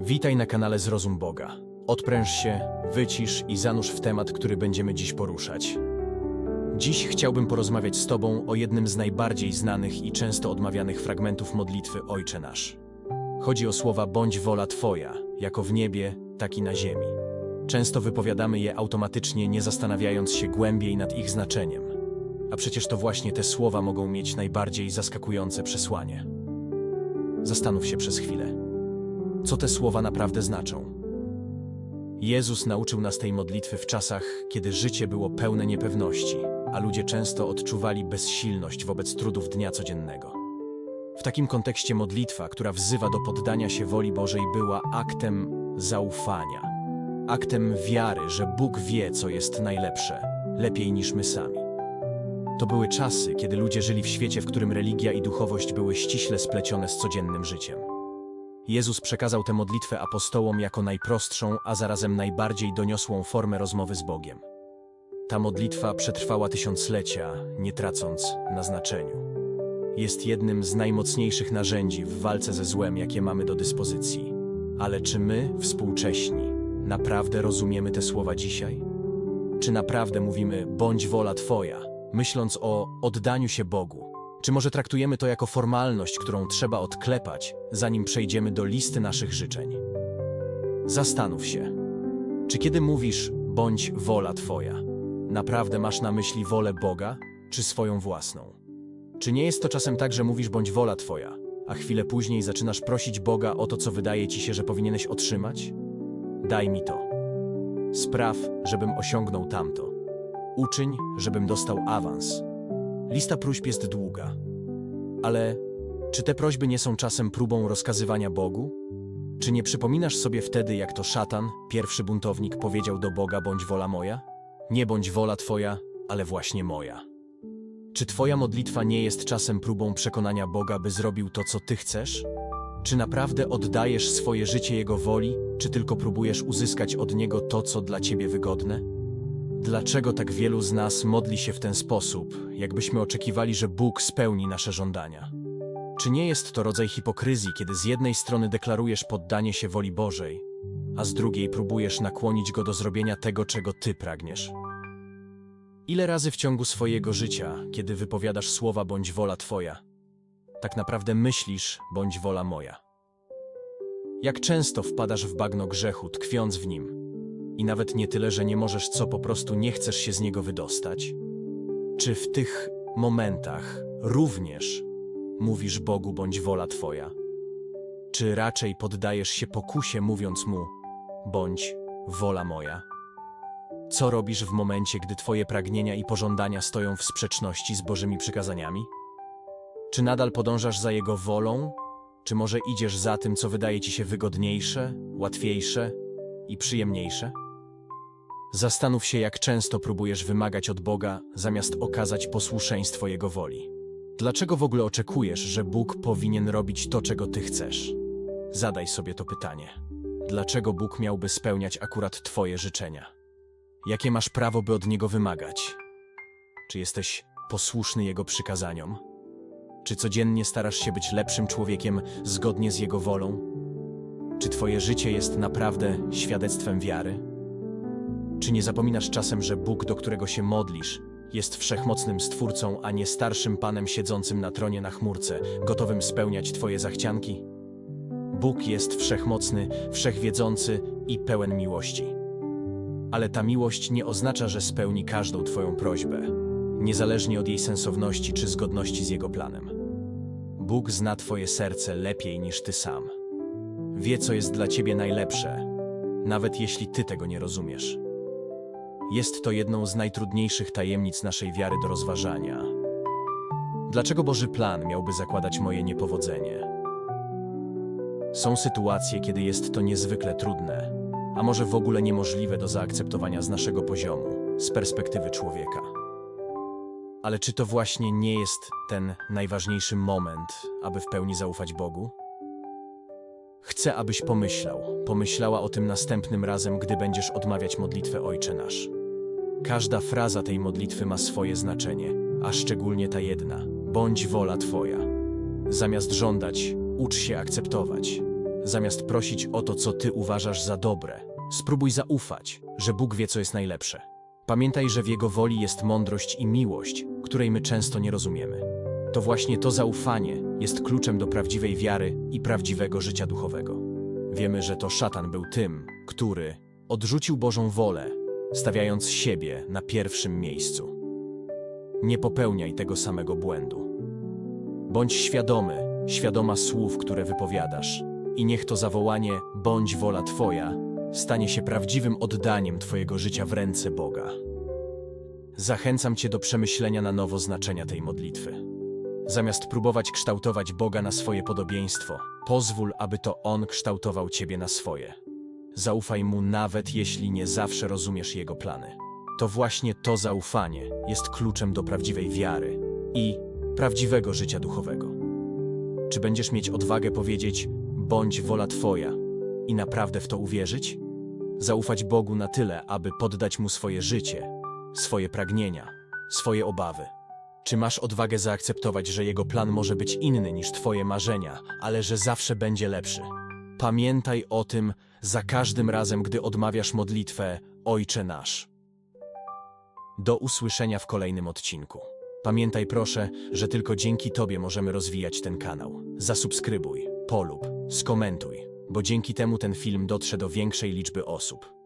Witaj na kanale Zrozum Boga. Odpręż się, wycisz i zanurz w temat, który będziemy dziś poruszać. Dziś chciałbym porozmawiać z Tobą o jednym z najbardziej znanych i często odmawianych fragmentów modlitwy Ojcze Nasz. Chodzi o słowa bądź wola Twoja, jako w niebie, tak i na ziemi. Często wypowiadamy je automatycznie, nie zastanawiając się głębiej nad ich znaczeniem. A przecież to właśnie te słowa mogą mieć najbardziej zaskakujące przesłanie. Zastanów się przez chwilę. Co te słowa naprawdę znaczą? Jezus nauczył nas tej modlitwy w czasach, kiedy życie było pełne niepewności, a ludzie często odczuwali bezsilność wobec trudów dnia codziennego. W takim kontekście modlitwa, która wzywa do poddania się woli Bożej, była aktem zaufania, aktem wiary, że Bóg wie, co jest najlepsze, lepiej niż my sami. To były czasy, kiedy ludzie żyli w świecie, w którym religia i duchowość były ściśle splecione z codziennym życiem. Jezus przekazał tę modlitwę apostołom jako najprostszą, a zarazem najbardziej doniosłą formę rozmowy z Bogiem. Ta modlitwa przetrwała tysiąclecia, nie tracąc na znaczeniu. Jest jednym z najmocniejszych narzędzi w walce ze złem, jakie mamy do dyspozycji. Ale czy my, współcześni, naprawdę rozumiemy te słowa dzisiaj? Czy naprawdę mówimy bądź wola Twoja, myśląc o oddaniu się Bogu? Czy może traktujemy to jako formalność, którą trzeba odklepać, zanim przejdziemy do listy naszych życzeń? Zastanów się, czy kiedy mówisz bądź wola Twoja, naprawdę masz na myśli wolę Boga, czy swoją własną? Czy nie jest to czasem tak, że mówisz bądź wola Twoja, a chwilę później zaczynasz prosić Boga o to, co wydaje Ci się, że powinieneś otrzymać? Daj mi to. Spraw, żebym osiągnął tamto. Uczyń, żebym dostał awans. Lista próśb jest długa. Ale czy te prośby nie są czasem próbą rozkazywania Bogu? Czy nie przypominasz sobie wtedy, jak to szatan, pierwszy buntownik, powiedział do Boga: bądź wola moja? Nie bądź wola Twoja, ale właśnie moja. Czy Twoja modlitwa nie jest czasem próbą przekonania Boga, by zrobił to, co Ty chcesz? Czy naprawdę oddajesz swoje życie Jego woli, czy tylko próbujesz uzyskać od Niego to, co dla Ciebie wygodne? Dlaczego tak wielu z nas modli się w ten sposób, jakbyśmy oczekiwali, że Bóg spełni nasze żądania? Czy nie jest to rodzaj hipokryzji, kiedy z jednej strony deklarujesz poddanie się woli Bożej, a z drugiej próbujesz nakłonić go do zrobienia tego, czego ty pragniesz? Ile razy w ciągu swojego życia, kiedy wypowiadasz słowa bądź wola Twoja, tak naprawdę myślisz bądź wola moja? Jak często wpadasz w bagno grzechu, tkwiąc w nim? I nawet nie tyle, że nie możesz, co po prostu nie chcesz się z niego wydostać? Czy w tych momentach również mówisz Bogu bądź wola Twoja? Czy raczej poddajesz się pokusie, mówiąc mu bądź wola moja? Co robisz w momencie, gdy Twoje pragnienia i pożądania stoją w sprzeczności z Bożymi przykazaniami? Czy nadal podążasz za Jego wolą? Czy może idziesz za tym, co wydaje Ci się wygodniejsze, łatwiejsze i przyjemniejsze? Zastanów się, jak często próbujesz wymagać od Boga, zamiast okazać posłuszeństwo Jego woli. Dlaczego w ogóle oczekujesz, że Bóg powinien robić to, czego Ty chcesz? Zadaj sobie to pytanie. Dlaczego Bóg miałby spełniać akurat Twoje życzenia? Jakie masz prawo, by od Niego wymagać? Czy jesteś posłuszny Jego przykazaniom? Czy codziennie starasz się być lepszym człowiekiem zgodnie z Jego wolą? Czy Twoje życie jest naprawdę świadectwem wiary? Czy nie zapominasz czasem, że Bóg, do którego się modlisz, jest wszechmocnym stwórcą, a nie starszym panem siedzącym na tronie na chmurce, gotowym spełniać Twoje zachcianki? Bóg jest wszechmocny, wszechwiedzący i pełen miłości. Ale ta miłość nie oznacza, że spełni każdą Twoją prośbę, niezależnie od jej sensowności czy zgodności z Jego planem. Bóg zna Twoje serce lepiej niż Ty sam. Wie, co jest dla Ciebie najlepsze, nawet jeśli Ty tego nie rozumiesz. Jest to jedną z najtrudniejszych tajemnic naszej wiary do rozważania. Dlaczego Boży plan miałby zakładać moje niepowodzenie? Są sytuacje, kiedy jest to niezwykle trudne, a może w ogóle niemożliwe do zaakceptowania z naszego poziomu, z perspektywy człowieka. Ale czy to właśnie nie jest ten najważniejszy moment, aby w pełni zaufać Bogu? Chcę, abyś pomyślał, pomyślała o tym następnym razem, gdy będziesz odmawiać modlitwę Ojcze Nasz. Każda fraza tej modlitwy ma swoje znaczenie, a szczególnie ta jedna: bądź wola Twoja. Zamiast żądać, ucz się akceptować. zamiast prosić o to, co ty uważasz za dobre. Spróbuj zaufać, że Bóg wie, co jest najlepsze. Pamiętaj, że w Jego woli jest mądrość i miłość, której my często nie rozumiemy. To właśnie to zaufanie jest kluczem do prawdziwej wiary i prawdziwego życia duchowego. Wiemy, że to szatan był tym, który odrzucił Bożą wolę, stawiając siebie na pierwszym miejscu. Nie popełniaj tego samego błędu. Bądź świadomy, świadoma słów, które wypowiadasz, i niech to zawołanie bądź wola Twoja stanie się prawdziwym oddaniem Twojego życia w ręce Boga. Zachęcam Cię do przemyślenia na nowo znaczenia tej modlitwy. Zamiast próbować kształtować Boga na swoje podobieństwo, pozwól, aby to On kształtował Ciebie na swoje. Zaufaj Mu nawet jeśli nie zawsze rozumiesz Jego plany. To właśnie to zaufanie jest kluczem do prawdziwej wiary i prawdziwego życia duchowego. Czy będziesz mieć odwagę powiedzieć: bądź wola Twoja i naprawdę w to uwierzyć? Zaufać Bogu na tyle, aby poddać Mu swoje życie, swoje pragnienia, swoje obawy. Czy masz odwagę zaakceptować, że Jego plan może być inny niż Twoje marzenia, ale że zawsze będzie lepszy? Pamiętaj o tym za każdym razem, gdy odmawiasz modlitwę Ojcze Nasz. Do usłyszenia w kolejnym odcinku. Pamiętaj proszę, że tylko dzięki Tobie możemy rozwijać ten kanał. Zasubskrybuj, polub, skomentuj, bo dzięki temu ten film dotrze do większej liczby osób.